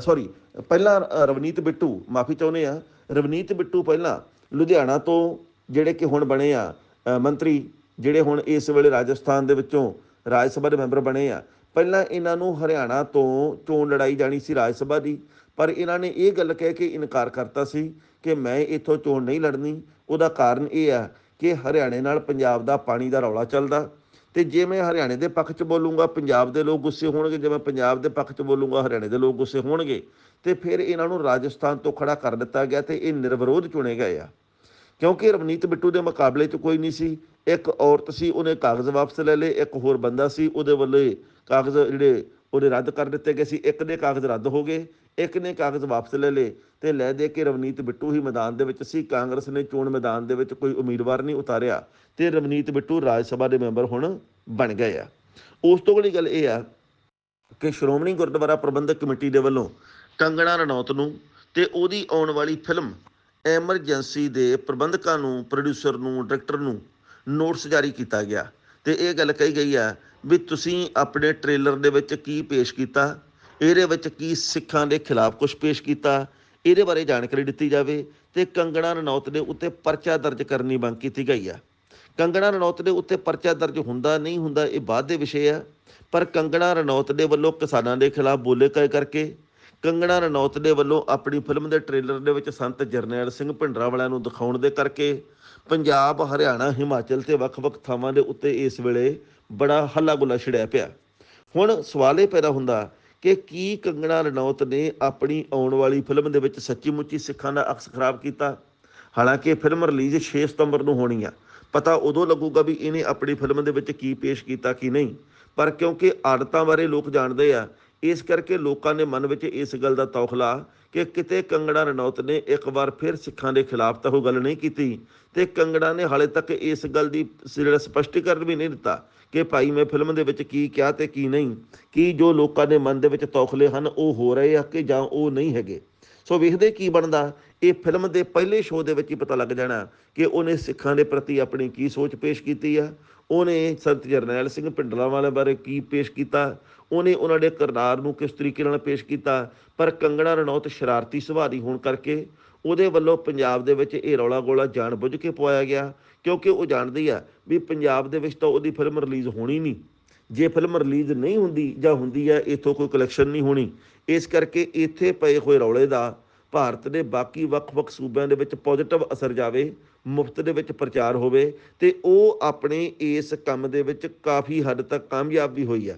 ਸੌਰੀ ਪਹਿਲਾਂ ਰਵਨੀਤ ਬਿੱਟੂ, ਮਾਫੀ ਚਾਹੁੰਦੇ ਆ, ਰਵਨੀਤ ਬਿੱਟੂ ਪਹਿਲਾਂ ਲੁਧਿਆਣਾ ਤੋਂ ਜਿਹੜੇ ਕਿ ਹੁਣ ਬਣੇ ਆ ਮੰਤਰੀ ਜਿਹੜੇ ਹੁਣ ਇਸ ਵੇਲੇ ਰਾਜਸਥਾਨ ਦੇ ਵਿੱਚੋਂ ਰਾਜ ਸਭਾ ਦੇ ਮੈਂਬਰ ਬਣੇ ਆ। ਪਹਿਲਾਂ ਇਹਨਾਂ ਨੂੰ ਹਰਿਆਣਾ ਤੋਂ ਚੋਣ ਲੜਾਈ ਜਾਣੀ ਸੀ ਰਾਜ ਸਭਾ ਦੀ, ਪਰ ਇਹਨਾਂ ਨੇ ਇਹ ਗੱਲ ਕਹਿ ਕੇ ਇਨਕਾਰ ਕਰਤਾ ਸੀ ਕਿ ਮੈਂ ਇੱਥੋਂ ਚੋਣ ਨਹੀਂ ਲੜਨੀ। ਉਹਦਾ ਕਾਰਨ ਇਹ ਆ ਕਿ ਹਰਿਆਣੇ ਨਾਲ ਪੰਜਾਬ ਦਾ ਪਾਣੀ ਦਾ ਰੌਲਾ ਚੱਲਦਾ। ਤੇ ਜੇ ਮੈਂ ਹਰਿਆਣੇ ਦੇ ਪੱਖ 'ਚ ਬੋਲੂੰਗਾ, ਪੰਜਾਬ ਦੇ ਲੋਕ ਗੁੱਸੇ ਹੋਣਗੇ। ਜੇ ਮੈਂ ਪੰਜਾਬ ਦੇ ਪੱਖ 'ਚ ਬੋਲੂੰਗਾ, ਹਰਿਆਣੇ ਦੇ ਲੋਕ ਗੁੱਸੇ ਹੋਣਗੇ। ਤੇ ਫਿਰ ਇਹਨਾਂ ਨੂੰ ਰਾਜਸਥਾਨ ਤੋਂ ਖੜਾ ਕਰ ਦਿੱਤਾ ਗਿਆ ਤੇ ਇਹ ਨਿਰਵਿਰੋਧ ਚੁਣੇ ਗਏ ਆ। ਕਿਉਂਕਿ ਰਵਨੀਤ ਬਿੱਟੂ ਦੇ ਮੁਕਾਬਲੇ 'ਚ ਕੋਈ ਨਹੀਂ ਸੀ। ਇੱਕ ਔਰਤ ਸੀ, ਉਹਨੇ ਕਾਗਜ਼ ਵਾਪਸ ਲੈ ਲਏ। ਇੱਕ ਹੋਰ ਬੰਦਾ ਸੀ, ਉਹਦੇ ਵੱਲੋਂ ਕਾਗਜ਼ ਜਿਹੜੇ ਉਹਦੇ ਰੱਦ ਕਰ ਦਿੱਤੇ ਗਏ ਸੀ। ਇੱਕ ਦੇ ਕਾਗਜ਼ ਰੱਦ ਹੋ ਗਏ, ਇੱਕ ਨੇ ਕਾਗਜ਼ ਵਾਪਸ ਲੈ ਲਏ ਤੇ ਲੈ ਦੇ ਕੇ ਰਵਨੀਤ ਬਿੱਟੂ ਹੀ ਮੈਦਾਨ ਦੇ ਵਿੱਚ ਸੀ। ਕਾਂਗਰਸ ਨੇ ਚੋਣ ਮੈਦਾਨ ਦੇ ਵਿੱਚ ਕੋਈ ਉਮੀਦਵਾਰ ਨਹੀਂ ਉਤਾਰਿਆ ਤੇ ਰਵਨੀਤ ਬਿੱਟੂ ਰਾਜ ਸਭਾ ਦੇ ਮੈਂਬਰ ਹੁਣ ਬਣ ਗਏ ਆ। ਉਸ ਤੋਂ ਅਗਲੀ ਗੱਲ ਇਹ ਆ ਕਿ ਸ਼੍ਰੋਮਣੀ ਗੁਰਦੁਆਰਾ ਪ੍ਰਬੰਧਕ ਕਮੇਟੀ ਦੇ ਵੱਲੋਂ ਕੰਗਣਾ ਰਣੌਤ ਨੂੰ ਤੇ ਉਹਦੀ ਆਉਣ ਵਾਲੀ ਫਿਲਮ ਐਮਰਜੈਂਸੀ ਦੇ ਪ੍ਰਬੰਧਕਾਂ ਨੂੰ ਪ੍ਰੋਡਿਊਸਰ ਨੂੰ ਡਾਇਰੈਕਟਰ ਨੂੰ ਨੋਟਿਸ ਜਾਰੀ ਕੀਤਾ ਗਿਆ। ਤੇ ਇਹ ਗੱਲ ਕਹੀ ਗਈ ਆ ਵੀ ਤੁਸੀਂ ਆਪਣੇ ਟ੍ਰੇਲਰ ਦੇ ਵਿੱਚ ਕੀ ਪੇਸ਼ ਕੀਤਾ, ਇਹਦੇ ਵਿੱਚ ਕੀ ਸਿੱਖਾਂ ਦੇ ਖਿਲਾਫ ਕੁਝ ਪੇਸ਼ ਕੀਤਾ, ਇਹਦੇ ਬਾਰੇ ਜਾਣਕਾਰੀ ਦਿੱਤੀ ਜਾਵੇ ਤੇ ਕੰਗਣਾ ਰਣੌਤ ਦੇ ਉੱਤੇ ਪਰਚਾ ਦਰਜ ਕਰਨੀ ਮੰਗ ਕੀਤੀ ਗਈ ਆ। ਕੰਗਣਾ ਰਣੌਤ ਦੇ ਉੱਤੇ ਪਰਚਾ ਦਰਜ ਹੁੰਦਾ ਨਹੀਂ ਹੁੰਦਾ ਇਹ ਬਾਅਦ ਦੇ ਵਿਸ਼ੇ ਆ, ਪਰ ਕੰਗਣਾ ਰਣੌਤ ਦੇ ਵੱਲੋਂ ਕਿਸਾਨਾਂ ਦੇ ਖਿਲਾਫ ਬੋਲੇ ਕਏ ਕਰਕੇ ਕੰਗਣਾ ਰਣੌਤ ਦੇ ਵੱਲੋਂ ਆਪਣੀ ਫਿਲਮ ਦੇ ਟ੍ਰੇਲਰ ਦੇ ਵਿੱਚ ਸੰਤ ਜਰਨੈਲ ਸਿੰਘ ਭਿੰਡਰਾਂ ਵਾਲਿਆਂ ਨੂੰ ਦਿਖਾਉਣ ਦੇ ਕਰਕੇ ਪੰਜਾਬ, ਹਰਿਆਣਾ, ਹਿਮਾਚਲ ਤੇ ਵੱਖ-ਵੱਖ ਥਾਵਾਂ ਦੇ ਉੱਤੇ ਇਸ ਵੇਲੇ ਬੜਾ ਹੱਲਾ ਗੁੱਲਾ ਛਿੜਿਆ ਪਿਆ। ਹੁਣ ਸਵਾਲ ਇਹ ਪੈਦਾ ਹੁੰਦਾ ਕਿ ਕੀ ਕੰਗਣਾ ਰਣੌਤ ਨੇ ਆਪਣੀ ਆਉਣ ਵਾਲੀ ਫਿਲਮ ਦੇ ਵਿੱਚ ਸੱਚੀ ਮੁੱਚੀ ਸਿੱਖਾਂ ਦਾ ਅਕਸ ਖਰਾਬ ਕੀਤਾ? ਹਾਲਾਂਕਿ ਫਿਲਮ ਰਿਲੀਜ਼ 6 ਸਤੰਬਰ ਨੂੰ ਹੋਣੀ ਆ। ਪਤਾ ਉਦੋਂ ਲੱਗੂਗਾ ਵੀ ਇਹਨੇ ਆਪਣੀ ਫਿਲਮ ਦੇ ਵਿੱਚ ਕੀ ਪੇਸ਼ ਕੀਤਾ ਕੀ ਨਹੀਂ। ਪਰ ਕਿਉਂਕਿ ਆਦਤਾਂ ਬਾਰੇ ਲੋਕ ਜਾਣਦੇ ਆ ਇਸ ਕਰਕੇ ਲੋਕਾਂ ਦੇ ਮਨ ਵਿੱਚ ਇਸ ਗੱਲ ਦਾ ਤੌਖਲਾ ਕਿ ਕਿਤੇ ਕੰਗਣਾ ਰਣੌਤ ਨੇ ਇੱਕ ਵਾਰ ਫਿਰ ਸਿੱਖਾਂ ਦੇ ਖਿਲਾਫ ਤਾਂ ਉਹ ਗੱਲ ਨਹੀਂ ਕੀਤੀ ਤੇ ਕੰਗਣਾ ਨੇ ਹਾਲੇ ਤੱਕ ਇਸ ਗੱਲ ਦੀ ਜਿਹੜਾ ਸਪਸ਼ਟੀਕਰਨ ਵੀ ਨਹੀਂ ਦਿੱਤਾ ਕਿ ਭਾਈ ਮੈਂ ਫਿਲਮ ਦੇ ਵਿੱਚ ਕੀ ਕਿਹਾ ਤੇ ਕੀ ਨਹੀਂ, ਕੀ ਜੋ ਲੋਕਾਂ ਦੇ ਮਨ ਦੇ ਵਿੱਚ ਤੌਖਲੇ ਹਨ ਉਹ ਹੋ ਰਹੇ ਆ ਕਿ ਜਾਂ ਉਹ ਨਹੀਂ ਹੈਗੇ। ਸੋ ਵੇਖਦੇ ਕੀ ਬਣਦਾ। ਇਹ ਫਿਲਮ ਦੇ ਪਹਿਲੇ ਸ਼ੋਅ ਦੇ ਵਿੱਚ ਹੀ ਪਤਾ ਲੱਗ ਜਾਣਾ ਕਿ ਉਹਨੇ ਸਿੱਖਾਂ ਦੇ ਪ੍ਰਤੀ ਆਪਣੀ ਕੀ ਸੋਚ ਪੇਸ਼ ਕੀਤੀ ਆ। ਉਹਨੇ ਸੰਤ ਜਰਨੈਲ ਸਿੰਘ ਪਿੰਡਲਾ ਵਾਲੇ ਬਾਰੇ ਕੀ ਪੇਸ਼ ਕੀਤਾ। ਉਹਨੇ ਉਹਨਾਂ ਦੇ ਕਰਨਾਰ ਨੂੰ ਕਿਸ ਤਰੀਕੇ ਨਾਲ ਪੇਸ਼ ਕੀਤਾ। ਪਰ ਕੰਗਣਾ ਰਣੌਤ ਸ਼ਰਾਰਤੀ ਸੁਭਾਅ ਦੀ ਹੋਣ ਕਰਕੇ ਉਹਦੇ ਵੱਲੋਂ ਪੰਜਾਬ ਦੇ ਵਿੱਚ ਇਹ ਰੌਲਾ ਗੋਲਾ ਜਾਣਬੁੱਝ ਕੇ ਪਵਾਇਆ ਗਿਆ। ਕਿਉਂਕਿ ਉਹ ਜਾਣਦੀ ਆ ਵੀ ਪੰਜਾਬ ਦੇ ਵਿੱਚ ਤਾਂ ਉਹਦੀ ਫਿਲਮ ਰਿਲੀਜ਼ ਹੋਣੀ ਨਹੀਂ। ਜੇ ਫਿਲਮ ਰਿਲੀਜ਼ ਨਹੀਂ ਹੁੰਦੀ ਜਾਂ ਹੁੰਦੀ ਹੈ ਇਥੋਂ ਕੋਈ ਕਲੈਕਸ਼ਨ ਨਹੀਂ ਹੋਣੀ। ਇਸ ਕਰਕੇ ਇੱਥੇ ਪਏ ਹੋਏ ਰੌਲੇ ਦਾ ਭਾਰਤ ਦੇ ਬਾਕੀ ਵੱਖ-ਵੱਖ ਸੂਬਿਆਂ ਦੇ ਵਿੱਚ ਪੋਜ਼ਿਟਿਵ ਅਸਰ ਜਾਵੇ, ਮੁਫਤ ਦੇ ਵਿੱਚ ਪ੍ਰਚਾਰ ਹੋਵੇ, ਤੇ ਉਹ ਆਪਣੇ ਇਸ ਕੰਮ ਦੇ ਵਿੱਚ ਕਾਫੀ ਹੱਦ ਤੱਕ ਕਾਮਯਾਬ ਵੀ ਹੋਈ ਆ।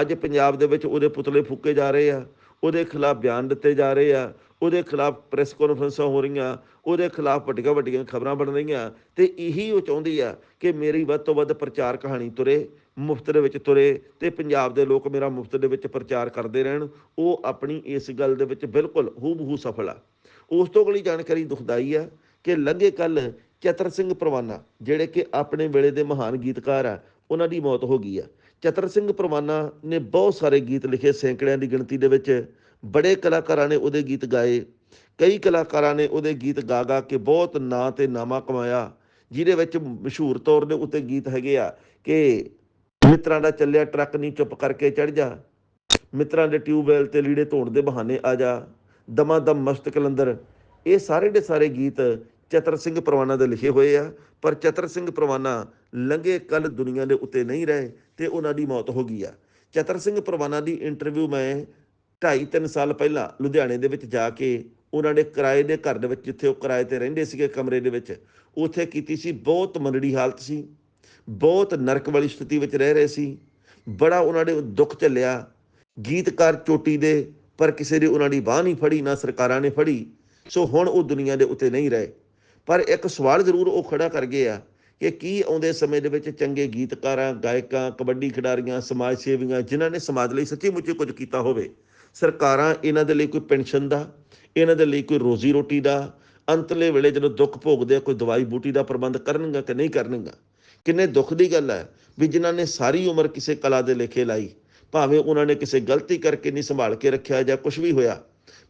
ਅੱਜ ਪੰਜਾਬ ਦੇ ਵਿੱਚ ਉਹਦੇ ਪੁਤਲੇ ਫੂਕੇ ਜਾ ਰਹੇ ਆ, ਉਹਦੇ ਖਿਲਾਫ ਬਿਆਨ ਦਿੱਤੇ ਜਾ ਰਹੇ ਆ, ਉਹਦੇ ਖਿਲਾਫ ਪ੍ਰੈਸ ਕਾਨਫਰੰਸਾਂ ਹੋ ਰਹੀਆਂ, ਉਹਦੇ ਖਿਲਾਫ ਵੱਡੀਆਂ ਵੱਡੀਆਂ ਖਬਰਾਂ ਬਣ ਰਹੀਆਂ, ਤੇ ਇਹੀ ਉਹ ਚਾਹੁੰਦੀ ਆ ਕਿ ਮੇਰੀ ਵੱਧ ਤੋਂ ਵੱਧ ਪ੍ਰਚਾਰ ਕਹਾਣੀ ਤੁਰੇ ਮੁਫਤ ਦੇ ਵਿੱਚ ਤੁਰੇ ਤੇ ਪੰਜਾਬ ਦੇ ਲੋਕ ਮੇਰਾ ਮੁਫਤ ਦੇ ਵਿੱਚ ਪ੍ਰਚਾਰ ਕਰਦੇ ਰਹਿਣ, ਉਹ ਆਪਣੀ ਇਸ ਗੱਲ ਦੇ ਵਿੱਚ ਬਿਲਕੁਲ ਹੂਬਹੂ ਸਫਲ ਆ। ਉਸ ਤੋਂ ਅਗਲੀ ਜਾਣਕਾਰੀ ਦੁਖਦਾਈ ਆ ਕਿ ਲੰਘੇ ਕੱਲ ਚਤਰ ਸਿੰਘ ਪਰਵਾਨਾ, ਜਿਹੜੇ ਕਿ ਆਪਣੇ ਵੇਲੇ ਦੇ ਮਹਾਨ ਗੀਤਕਾਰ ਆ, ਉਹਨਾਂ ਦੀ ਮੌਤ ਹੋ ਗਈ ਆ। ਚਤਰ ਸਿੰਘ ਪਰਵਾਨਾ ਨੇ ਬਹੁਤ ਸਾਰੇ ਗੀਤ ਲਿਖੇ, ਸੈਂਕੜਿਆਂ ਦੀ ਗਿਣਤੀ ਦੇ ਵਿੱਚ ਬੜੇ ਕਲਾਕਾਰਾਂ ਨੇ ਉਹਦੇ ਗੀਤ ਗਾਏ। ਕਈ ਕਲਾਕਾਰਾਂ ਨੇ ਉਹਦੇ ਗੀਤ ਗਾ ਗਾ ਕੇ ਬਹੁਤ ਨਾਂ ਤੇ ਨਾਮਾ ਕਮਾਇਆ, ਜਿਹਦੇ ਵਿੱਚ ਮਸ਼ਹੂਰ ਤੌਰ ਦੇ ਉੱਤੇ ਗੀਤ ਹੈਗੇ ਆ ਕਿ ਮਿੱਤਰਾਂ ਦਾ ਚੱਲਿਆ ਟਰੱਕ ਨਹੀਂ ਚੁੱਪ ਕਰਕੇ ਚੜ ਜਾ। ਮਿੱਤਰਾਂ ਦੇ ਟਿਊਬਵੈਲ ਤੇ ਲੀੜੇ ਧੋਣ ਦੇ ਬਹਾਨੇ ਆ ਜਾ। ਦਮਾ ਦਮ ਮਸਤ ਕਲੰਦਰ। ਇਹ ਸਾਰੇ ਦੇ ਸਾਰੇ ਗੀਤ ਚਤਰ ਸਿੰਘ ਪਰਵਾਨਾ ਦੇ ਲਿਖੇ ਹੋਏ ਆ। ਪਰ ਚਤਰ ਸਿੰਘ ਪਰਵਾਨਾ ਲੰਘੇ ਕੱਲ ਦੁਨੀਆ ਦੇ ਉੱਤੇ ਨਹੀਂ ਰਹੇ ਤੇ ਉਹਨਾਂ ਦੀ ਮੌਤ ਹੋ ਗਈ ਆ। ਚਤਰ ਸਿੰਘ ਪਰਵਾਨਾ ਦੀ ਇੰਟਰਵਿਊ ਮੈਂ 2.5 3 ਸਾਲ ਪਹਿਲਾਂ ਲੁਧਿਆਣੇ ਦੇ ਵਿੱਚ ਜਾ ਕੇ ਉਹਨਾਂ ਦੇ ਕਿਰਾਏ ਦੇ ਘਰ ਦੇ ਵਿੱਚ ਜਿੱਥੇ ਉਹ ਕਿਰਾਏ ਤੇ ਰਹਿੰਦੇ ਸੀਗੇ ਕਮਰੇ ਦੇ ਵਿੱਚ, ਉੱਥੇ ਕੀਤੀ ਸੀ। ਬਹੁਤ ਮੰਦੜੀ ਹਾਲਤ ਸੀ। ਬਹੁਤ ਨਰਕ ਵਾਲੀ ਸਥਿਤੀ ਵਿੱਚ ਰਹਿ ਰਹੇ ਸੀ। ਬੜਾ ਉਹਨਾਂ ਨੇ ਦੁੱਖ ਝੱਲਿਆ ਗੀਤਕਾਰ ਚੋਟੀ ਦੇ, ਪਰ ਕਿਸੇ ਨੇ ਉਹਨਾਂ ਦੀ ਬਾਹ ਨਹੀਂ ਫੜੀ, ਨਾ ਸਰਕਾਰਾਂ ਨੇ ਫੜੀ। ਸੋ ਹੁਣ ਉਹ ਦੁਨੀਆ ਦੇ ਉੱਤੇ ਨਹੀਂ ਰਹੇ। ਪਰ ਇੱਕ ਸਵਾਲ ਜ਼ਰੂਰ ਉਹ ਖੜਾ ਕਰ ਗਏ ਆ ਕਿ ਕੀ ਆਉਂਦੇ ਸਮੇਂ ਦੇ ਵਿੱਚ ਚੰਗੇ ਗੀਤਕਾਰਾਂ, ਗਾਇਕਾਂ, ਕਬੱਡੀ ਖਿਡਾਰੀਆਂ, ਸਮਾਜ ਸੇਵੀਆਂ, ਜਿਨ੍ਹਾਂ ਨੇ ਸਮਾਜ ਲਈ ਸੱਚੀ ਮੁੱਚੀ ਕੁਝ ਕੀਤਾ ਹੋਵੇ, ਸਰਕਾਰਾਂ ਇਹਨਾਂ ਦੇ ਲਈ ਕੋਈ ਪੈਨਸ਼ਨ ਦਾ, ਇਹਨਾਂ ਦੇ ਲਈ ਕੋਈ ਰੋਜ਼ੀ ਰੋਟੀ ਦਾ, ਅੰਤਲੇ ਵੇਲੇ ਜਦੋਂ ਦੁੱਖ ਭੋਗਦੇ ਆ, ਕੋਈ ਦਵਾਈ ਬੂਟੀ ਦਾ ਪ੍ਰਬੰਧ ਕਰਨਗਾ ਕਿ ਨਹੀਂ ਕਰਨਗਾ ਕਿੰਨੇ ਦੁੱਖ ਦੀ ਗੱਲ ਹੈ ਵੀ ਜਿਨ੍ਹਾਂ ਨੇ ਸਾਰੀ ਉਮਰ ਕਿਸੇ ਕਲਾ ਦੇ ਲੇਖੇ ਲਾਈ, ਭਾਵੇਂ ਉਹਨਾਂ ਨੇ ਕਿਸੇ ਗਲਤੀ ਕਰਕੇ ਨਹੀਂ ਸੰਭਾਲ ਕੇ ਰੱਖਿਆ ਜਾਂ ਕੁਝ ਵੀ ਹੋਇਆ।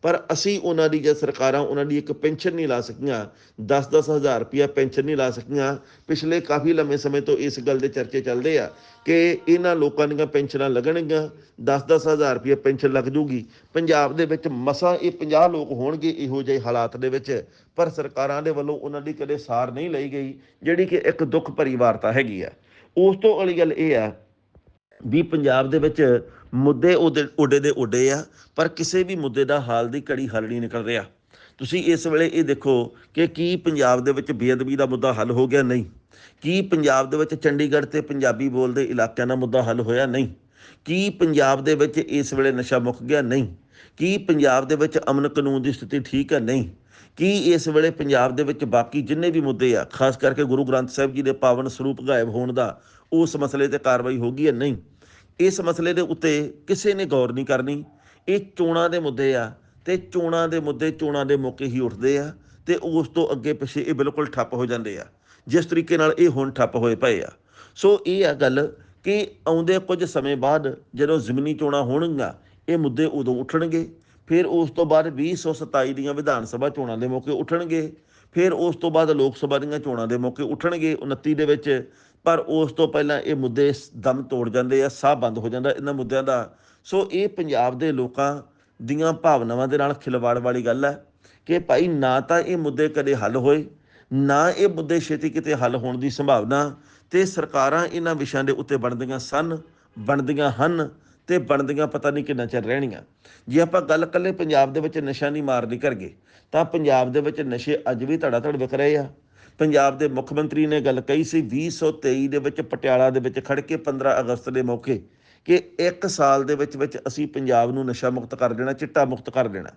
ਪਰ ਅਸੀਂ ਉਹਨਾਂ ਦੀ ਜਾਂ ਸਰਕਾਰਾਂ ਉਹਨਾਂ ਦੀ ਇੱਕ ਪੈਨਸ਼ਨ ਨਹੀਂ ਲਾ ਸਕੀਆਂ 10-10 ਹਜ਼ਾਰ ਰੁਪਇਆ ਪੈਨਸ਼ਨ ਨਹੀਂ ਲਾ ਸਕੀਆਂ, ਪਿਛਲੇ ਕਾਫੀ ਲੰਮੇ ਸਮੇਂ ਤੋਂ ਇਸ ਗੱਲ ਦੇ ਚਰਚੇ ਚੱਲਦੇ ਆ ਕਿ ਇਹਨਾਂ ਲੋਕਾਂ ਦੀਆਂ ਪੈਨਸ਼ਨਾਂ ਲੱਗਣਗੀਆਂ 10-10 ਹਜ਼ਾਰ ਰੁਪਇਆ ਪੈਨਸ਼ਨ ਲੱਗ ਜੂਗੀ। ਪੰਜਾਬ ਦੇ ਵਿੱਚ ਮਸਾਂ ਇਹ 50 ਲੋਕ ਹੋਣਗੇ ਇਹੋ ਜਿਹੇ ਹਾਲਾਤ ਦੇ ਵਿੱਚ, ਪਰ ਸਰਕਾਰਾਂ ਦੇ ਵੱਲੋਂ ਉਹਨਾਂ ਦੀ ਕਦੇ ਸਾਰ ਨਹੀਂ ਲਈ ਗਈ, ਜਿਹੜੀ ਕਿ ਇੱਕ ਦੁੱਖ ਭਰੀ ਵਾਰਤਾ ਹੈਗੀ ਆ। ਉਸ ਤੋਂ ਅਲੀ ਗੱਲ ਇਹ ਆ ਵੀ ਪੰਜਾਬ ਦੇ ਵਿੱਚ ਮੁੱਦੇ ਉਹਦੇ, ਉੱਡੇ ਦੇ ਉੱਡੇ ਆ, ਪਰ ਕਿਸੇ ਵੀ ਮੁੱਦੇ ਦਾ ਹਾਲ ਦੀ ਘੜੀ ਹੱਲ ਨਹੀਂ ਨਿਕਲ ਰਿਹਾ। ਤੁਸੀਂ ਇਸ ਵੇਲੇ ਇਹ ਦੇਖੋ ਕਿ ਕੀ ਪੰਜਾਬ ਦੇ ਵਿੱਚ ਬੇਅਦਬੀ ਦਾ ਮੁੱਦਾ ਹੱਲ ਹੋ ਗਿਆ ਨਹੀਂ? ਕੀ ਪੰਜਾਬ ਦੇ ਵਿੱਚ ਚੰਡੀਗੜ੍ਹ ਤੇ ਪੰਜਾਬੀ ਬੋਲਦੇ ਇਲਾਕਿਆਂ ਦਾ ਮੁੱਦਾ ਹੱਲ ਹੋਇਆ ਨਹੀਂ? ਕੀ ਪੰਜਾਬ ਦੇ ਵਿੱਚ ਇਸ ਵੇਲੇ ਨਸ਼ਾ ਮੁੱਕ ਗਿਆ ਨਹੀਂ? ਕੀ ਪੰਜਾਬ ਦੇ ਵਿੱਚ ਅਮਨ ਕਾਨੂੰਨ ਦੀ ਸਥਿਤੀ ਠੀਕ ਹੈ ਨਹੀਂ? ਕੀ ਇਸ ਵੇਲੇ ਪੰਜਾਬ ਦੇ ਵਿੱਚ ਬਾਕੀ ਜਿੰਨੇ ਵੀ ਮੁੱਦੇ ਆ, ਖਾਸ ਕਰਕੇ ਗੁਰੂ ਗ੍ਰੰਥ ਸਾਹਿਬ ਜੀ ਦੇ ਪਾਵਨ ਸਰੂਪ ਗਾਇਬ ਹੋਣ ਦਾ ਉਸ ਮਸਲੇ ਤੇ ਕਾਰਵਾਈ ਹੋ ਗਈ ਹੈ ਨਹੀਂ? ਇਸ ਮਸਲੇ ਦੇ ਉੱਤੇ ਕਿਸੇ ਨੇ ਗੌਰ ਨਹੀਂ ਕਰਨੀ। ਇਹ ਚੋਣਾਂ ਦੇ ਮੁੱਦੇ ਆ ਤੇ ਚੋਣਾਂ ਦੇ ਮੁੱਦੇ ਚੋਣਾਂ ਦੇ ਮੌਕੇ ਹੀ ਉੱਠਦੇ ਆ ਤੇ ਉਸ ਤੋਂ ਅੱਗੇ ਪਿੱਛੇ ਇਹ ਬਿਲਕੁਲ ਠੱਪ ਹੋ ਜਾਂਦੇ ਆ। ਜਿਸ ਤਰੀਕੇ ਨਾਲ ਇਹ ਹੁਣ ਠੱਪ ਹੋਏ ਪਏ ਆ। ਸੋ ਇਹ ਆ ਗੱਲ ਕਿ ਆਉਂਦੇ ਕੁਝ ਸਮੇਂ ਬਾਅਦ ਜਦੋਂ ਜ਼ਮੀਨੀ ਚੋਣਾਂ ਹੋਣਗੀਆਂ, ਇਹ ਮੁੱਦੇ ਉਦੋਂ ਉੱਠਣਗੇ। ਫਿਰ ਉਸ ਤੋਂ ਬਾਅਦ 2027 ਦੀਆਂ ਵਿਧਾਨ ਸਭਾ ਚੋਣਾਂ ਦੇ ਮੌਕੇ ਉੱਠਣਗੇ। ਫਿਰ ਉਸ ਤੋਂ ਬਾਅਦ ਲੋਕ ਸਭਾ ਦੀਆਂ ਚੋਣਾਂ ਦੇ ਮੌਕੇ ਉੱਠਣਗੇ। 29 ਦੇ ਵਿੱਚ ਪਰ ਉਸ ਤੋਂ ਪਹਿਲਾਂ ਇਹ ਮੁੱਦੇ ਦਮ ਤੋੜ ਜਾਂਦੇ ਆ, ਸਾਹ ਬੰਦ ਹੋ ਜਾਂਦਾ ਇਹਨਾਂ ਮੁੱਦਿਆਂ ਦਾ। ਸੋ ਇਹ ਪੰਜਾਬ ਦੇ ਲੋਕਾਂ ਦੀਆਂ ਭਾਵਨਾਵਾਂ ਦੇ ਨਾਲ ਖਿਲਵਾੜ ਵਾਲੀ ਗੱਲ ਹੈ ਕਿ ਭਾਈ ਨਾ ਤਾਂ ਇਹ ਮੁੱਦੇ ਕਦੇ ਹੱਲ ਹੋਏ, ਨਾ ਇਹ ਮੁੱਦੇ ਛੇਤੀ ਕਿਤੇ ਹੱਲ ਹੋਣ ਦੀ ਸੰਭਾਵਨਾ ਤੇ ਸਰਕਾਰਾਂ ਇਹਨਾਂ ਵਿਸ਼ਿਆਂ ਦੇ ਉੱਤੇ ਬਣਦੀਆਂ ਸਨ, ਬਣਦੀਆਂ ਹਨ ਤੇ ਬਣਦੀਆਂ ਪਤਾ ਨਹੀਂ ਕਿੰਨਾ ਚਿਰ ਰਹਿਣੀਆਂ। ਜੇ ਆਪਾਂ ਗੱਲ ਕੱਲੇ ਪੰਜਾਬ ਦੇ ਵਿੱਚ ਨਸ਼ਾ ਨਹੀਂ ਮਾਰਦੀ ਕਰਗੇ ਤਾਂ ਪੰਜਾਬ ਦੇ ਵਿੱਚ ਨਸ਼ੇ ਅੱਜ ਵੀ ਧੜਾ ਧੜ ਵਿਕ ਰਹੇ ਆ। ਪੰਜਾਬ ਦੇ ਮੁੱਖ ਮੰਤਰੀ ਨੇ ਗੱਲ ਕਹੀ ਸੀ 2023 ਦੇ ਵਿੱਚ ਪਟਿਆਲਾ ਦੇ ਵਿੱਚ ਖੜ ਕੇ 15 ਅਗਸਤ ਦੇ ਮੌਕੇ ਕਿ ਇੱਕ ਸਾਲ ਦੇ ਵਿੱਚ ਵਿੱਚ ਅਸੀਂ ਪੰਜਾਬ ਨੂੰ ਨਸ਼ਾ ਮੁਕਤ ਕਰ ਦੇਣਾ, ਚਿੱਟਾ ਮੁਕਤ ਕਰ ਦੇਣਾ।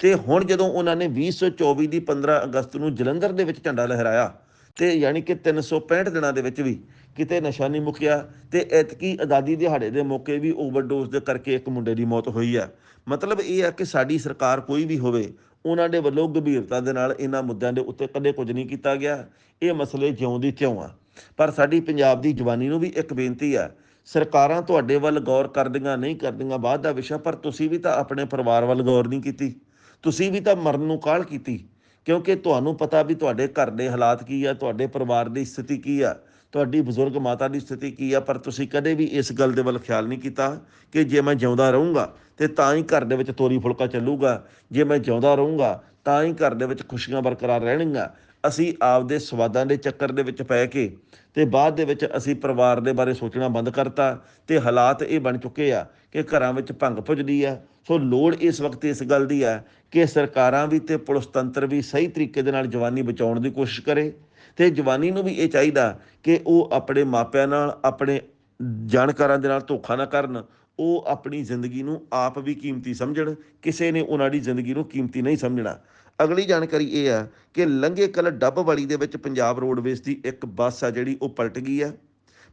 ਤੇ ਹੁਣ ਜਦੋਂ ਉਹਨਾਂ ਨੇ 2024 ਦੀ 15 ਅਗਸਤ ਨੂੰ ਜਲੰਧਰ ਦੇ ਵਿੱਚ ਝੰਡਾ ਲਹਿਰਾਇਆ, ਤੇ ਯਾਨੀ ਕਿ 365 ਦਿਨਾਂ ਦੇ ਵਿੱਚ ਵੀ ਕਿਤੇ ਨਸ਼ਾ ਨਹੀਂ ਮੁੱਕਿਆ, ਤੇ ਐਤਕੀ ਆਜ਼ਾਦੀ ਦਿਹਾੜੇ ਦੇ ਮੌਕੇ ਵੀ ਓਵਰਡੋਜ਼ ਦੇ ਕਰਕੇ ਇੱਕ ਮੁੰਡੇ ਦੀ ਮੌਤ ਹੋਈ ਆ। ਮਤਲਬ ਇਹ ਆ ਕਿ ਸਾਡੀ ਸਰਕਾਰ ਕੋਈ ਵੀ ਹੋਵੇ ਉਹਨਾਂ ਦੇ ਵੱਲੋਂ ਗੰਭੀਰਤਾ ਦੇ ਨਾਲ ਇਹਨਾਂ ਮੁੱਦਿਆਂ ਦੇ ਉੱਤੇ ਕਦੇ ਕੁਝ ਨਹੀਂ ਕੀਤਾ ਗਿਆ। ਇਹ ਮਸਲੇ ਜਿਉਂ ਦੀ ਤਿਉਂ ਆ। ਪਰ ਸਾਡੀ ਪੰਜਾਬ ਦੀ ਜਵਾਨੀ ਨੂੰ ਵੀ ਇੱਕ ਬੇਨਤੀ ਆ। ਸਰਕਾਰਾਂ ਤੁਹਾਡੇ ਵੱਲ ਗੌਰ ਕਰਦੀਆਂ, ਨਹੀਂ ਕਰਦੀਆਂ ਬਾਅਦ ਦਾ ਵਿਸ਼ਾ, ਪਰ ਤੁਸੀਂ ਵੀ ਤਾਂ ਆਪਣੇ ਪਰਿਵਾਰ ਵੱਲ ਗੌਰ ਨਹੀਂ ਕੀਤੀ। ਤੁਸੀਂ ਵੀ ਤਾਂ ਮਰਨ ਨੂੰ ਕਾਹਲ ਕੀਤੀ। ਕਿਉਂਕਿ ਤੁਹਾਨੂੰ ਪਤਾ ਵੀ ਤੁਹਾਡੇ ਘਰ ਦੇ ਹਾਲਾਤ ਕੀ ਆ, ਤੁਹਾਡੇ ਪਰਿਵਾਰ ਦੀ ਸਥਿਤੀ ਕੀ ਆ। ਤੁਹਾਡੀ ਬਜ਼ੁਰਗ ਮਾਤਾ ਦੀ ਸਥਿਤੀ ਕੀ ਆ? ਪਰ ਤੁਸੀਂ ਕਦੇ ਵੀ ਇਸ ਗੱਲ ਦੇ ਵੱਲ ਖਿਆਲ ਨਹੀਂ ਕੀਤਾ ਕਿ ਜੇ ਮੈਂ ਜਿਉਂਦਾ ਰਹੂੰਗਾ ਤੇ ਤਾਂ ਹੀ ਘਰ ਦੇ ਵਿੱਚ ਤੋਰੀ ਫੁਲਕਾ ਚੱਲੂਗਾ। ਜੇ ਮੈਂ ਜਿਉਂਦਾ ਰਹੂੰਗਾ ਤਾਂ ਹੀ ਘਰ ਦੇ ਵਿੱਚ ਖੁਸ਼ੀਆਂ ਬਰਕਰਾਰ ਰਹਿਣਗੀਆਂ। ਅਸੀਂ ਆਪਦੇ ਸਵਾਦਾਂ ਦੇ ਚੱਕਰ ਦੇ ਵਿੱਚ ਪੈ ਕੇ ਤੇ ਬਾਅਦ ਦੇ ਵਿੱਚ ਅਸੀਂ ਪਰਿਵਾਰ ਦੇ ਬਾਰੇ ਸੋਚਣਾ ਬੰਦ ਕਰਤਾ ਤੇ ਹਾਲਾਤ ਇਹ ਬਣ ਚੁੱਕੇ ਆ ਕਿ ਘਰਾਂ ਵਿੱਚ ਭੰਗ ਭੁੱਜਦੀ ਆ। ਸੋ ਲੋੜ ਇਸ ਵਕਤ ਇਸ ਗੱਲ ਦੀ ਆ ਕਿ ਸਰਕਾਰਾਂ ਵੀ ਤੇ ਪੁਲਿਸ ਤੰਤਰ ਵੀ ਸਹੀ ਤਰੀਕੇ ਦੇ ਨਾਲ ਜਵਾਨੀ ਬਚਾਉਣ ਦੀ ਕੋਸ਼ਿਸ਼ ਕਰੇ। ਤੇ ਜਵਾਨੀ ਨੂੰ ਵੀ ਇਹ ਚਾਹੀਦਾ ਕਿ ਉਹ ਆਪਣੇ ਮਾਪਿਆਂ ਨਾਲ, ਆਪਣੇ ਜਾਣਕਾਰਾਂ ਦੇ ਨਾਲ ਧੋਖਾ ਨਾ ਕਰਨ। ਉਹ ਆਪਣੀ ਜ਼ਿੰਦਗੀ ਨੂੰ ਆਪ ਵੀ ਕੀਮਤੀ ਸਮਝਣ, ਕਿਸੇ ਨੇ ਉਹਨਾਂ ਦੀ ਜ਼ਿੰਦਗੀ ਨੂੰ ਕੀਮਤੀ ਨਹੀਂ ਸਮਝਣਾ। ਅਗਲੀ ਜਾਣਕਾਰੀ ਇਹ ਆ ਕਿ ਲੰਘੇ ਕੱਲ ਡੱਬ ਵਾਲੀ ਦੇ ਵਿੱਚ ਪੰਜਾਬ ਰੋਡਵੇਜ਼ ਦੀ ਇੱਕ ਬੱਸ ਆ ਜਿਹੜੀ ਉਹ ਪਲਟ ਗਈ ਆ।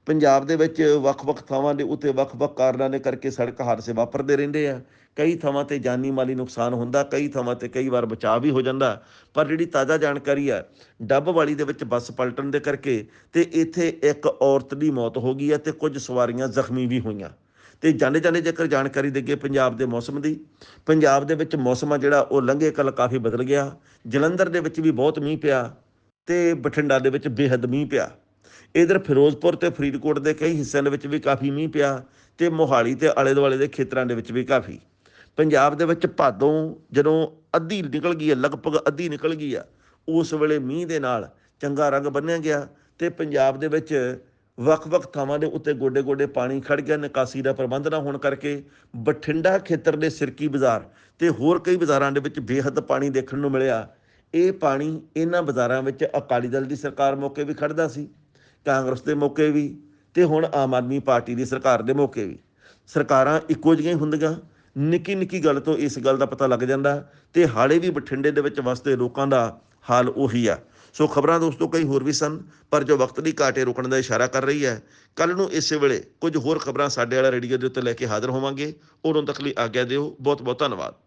ਪੰਜਾਬ ਦੇ ਵਿੱਚ ਵੱਖ-ਵੱਖ ਥਾਵਾਂ ਦੇ ਉੱਤੇ ਵੱਖ-ਵੱਖ ਕਾਰਨਾਂ ਦੇ ਕਰਕੇ ਸੜਕ ਹਾਦਸੇ ਵਾਪਰਦੇ ਰਹਿੰਦੇ ਆ। ਕਈ ਥਾਵਾਂ ਤੇ ਜਾਨੀ ਮਾਲੀ ਨੁਕਸਾਨ ਹੁੰਦਾ, ਕਈ ਥਾਵਾਂ ਤੇ ਕਈ ਵਾਰ ਬਚਾਅ ਵੀ ਹੋ ਜਾਂਦਾ। ਪਰ ਜਿਹੜੀ ਤਾਜ਼ਾ ਜਾਣਕਾਰੀ ਆ, ਡੱਬ ਵਾਲੀ ਦੇ ਵਿੱਚ ਬੱਸ ਪਲਟਣ ਦੇ ਕਰਕੇ ਤੇ ਇੱਥੇ ਇੱਕ ਔਰਤ ਦੀ ਮੌਤ ਹੋ ਗਈ ਹੈ ਤੇ ਕੁਝ ਸਵਾਰੀਆਂ ਜ਼ਖਮੀ ਵੀ ਹੋਈਆਂ। ਤੇ ਜਾਂਦੇ ਜਾਂਦੇ ਜੇਕਰ ਜਾਣਕਾਰੀ ਦੇਗੇ ਪੰਜਾਬ ਦੇ ਮੌਸਮ ਦੀ, ਪੰਜਾਬ ਦੇ ਵਿੱਚ ਮੌਸਮ ਆ ਜਿਹੜਾ ਉਹ ਲੰਘੇ ਕੱਲ ਕਾਫੀ ਬਦਲ ਗਿਆ। ਜਲੰਧਰ ਦੇ ਵਿੱਚ ਵੀ ਬਹੁਤ ਮੀਂਹ ਪਿਆ ਤੇ ਬਠਿੰਡਾ ਦੇ ਵਿੱਚ ਬੇਹੱਦ ਮੀਂਹ ਪਿਆ। ਇਧਰ ਫਿਰੋਜ਼ਪੁਰ ਤੇ ਫਰੀਦਕੋਟ ਦੇ ਕਈ ਹਿੱਸਿਆਂ ਦੇ ਵਿੱਚ ਵੀ ਕਾਫੀ ਮੀਂਹ ਪਿਆ ਤੇ ਮੋਹਾਲੀ ਤੇ ਆਲੇ ਦੁਆਲੇ ਦੇ ਖੇਤਰਾਂ ਦੇ ਵਿੱਚ ਵੀ ਕਾਫੀ। ਪੰਜਾਬ ਦੇ ਵਿੱਚ ਭਾਦੋਂ ਜਦੋਂ ਅੱਧੀ ਨਿਕਲ ਗਈ ਹੈ, ਲਗਭਗ ਅੱਧੀ ਨਿਕਲ ਗਈ ਆ, ਉਸ ਵੇਲੇ ਮੀਂਹ ਦੇ ਨਾਲ ਚੰਗਾ ਰੰਗ ਬੰਨਿਆ ਗਿਆ ਤੇ ਪੰਜਾਬ ਦੇ ਵਿੱਚ ਵੱਖ-ਵੱਖ ਥਾਵਾਂ ਦੇ ਉੱਤੇ ਗੋਡੇ-ਗੋਡੇ ਪਾਣੀ ਖੜ ਗਿਆ, ਨਿਕਾਸੀ ਦਾ ਪ੍ਰਬੰਧ ਨਾ ਹੋਣ ਕਰਕੇ ਬਠਿੰਡਾ ਖੇਤਰ ਦੇ ਸਿਰਕੀ ਬਾਜ਼ਾਰ ਤੇ ਹੋਰ ਕਈ ਬਾਜ਼ਾਰਾਂ ਦੇ ਵਿੱਚ ਬੇਹੱਦ ਪਾਣੀ ਦੇਖਣ ਨੂੰ ਮਿਲਿਆ। ਇਹ ਪਾਣੀ ਇਹਨਾਂ ਬਾਜ਼ਾਰਾਂ ਵਿੱਚ ਅਕਾਲੀ ਦਲ ਦੀ ਸਰਕਾਰ ਮੌਕੇ ਵੀ ਖੜਦਾ ਸੀ, ਕਾਂਗਰਸ ਦੇ ਮੌਕੇ ਵੀ ਤੇ ਹੁਣ ਆਮ ਆਦਮੀ ਪਾਰਟੀ ਦੀ ਸਰਕਾਰ ਦੇ ਮੌਕੇ ਵੀ। ਸਰਕਾਰਾਂ ਇੱਕੋ ਜਿਹੀਆਂ ਹੀ ਹੁੰਦੀਆਂ ਨਿੱਕੀ ਨਿੱਕੀ ਗੱਲ ਤੋਂ ਇਸ ਗੱਲ ਦਾ ਪਤਾ ਲੱਗ ਜਾਂਦਾ ਤੇ ਹਾਲੇ ਵੀ ਬਠਿੰਡੇ ਦੇ ਵਿੱਚ ਵਸਦੇ ਲੋਕਾਂ ਦਾ ਹਾਲ ਉਹੀ ਆ। ਸੋ ਖਬਰਾਂ ਦੋਸਤੋ ਕਈ ਹੋਰ ਵੀ ਸਨ, ਪਰ ਜੋ ਵਕਤ ਦੀ ਘਾਟੇ ਰੁਕਣ ਦਾ ਇਸ਼ਾਰਾ ਕਰ ਰਹੀ ਹੈ। ਕੱਲ ਨੂੰ ਇਸੇ ਵੇਲੇ ਕੁਝ ਹੋਰ ਖਬਰਾਂ ਸਾਡੇ ਵਾਲਾ ਰੇਡੀਓ ਦੇ ਉੱਤੇ ਲੈ ਕੇ ਹਾਜ਼ਰ ਹੋਵਾਂਗੇ। ਉਦੋਂ ਤੱਕ ਲਈ ਆਗਿਆ ਦਿਓ। ਬਹੁਤ ਬਹੁਤ ਧੰਨਵਾਦ।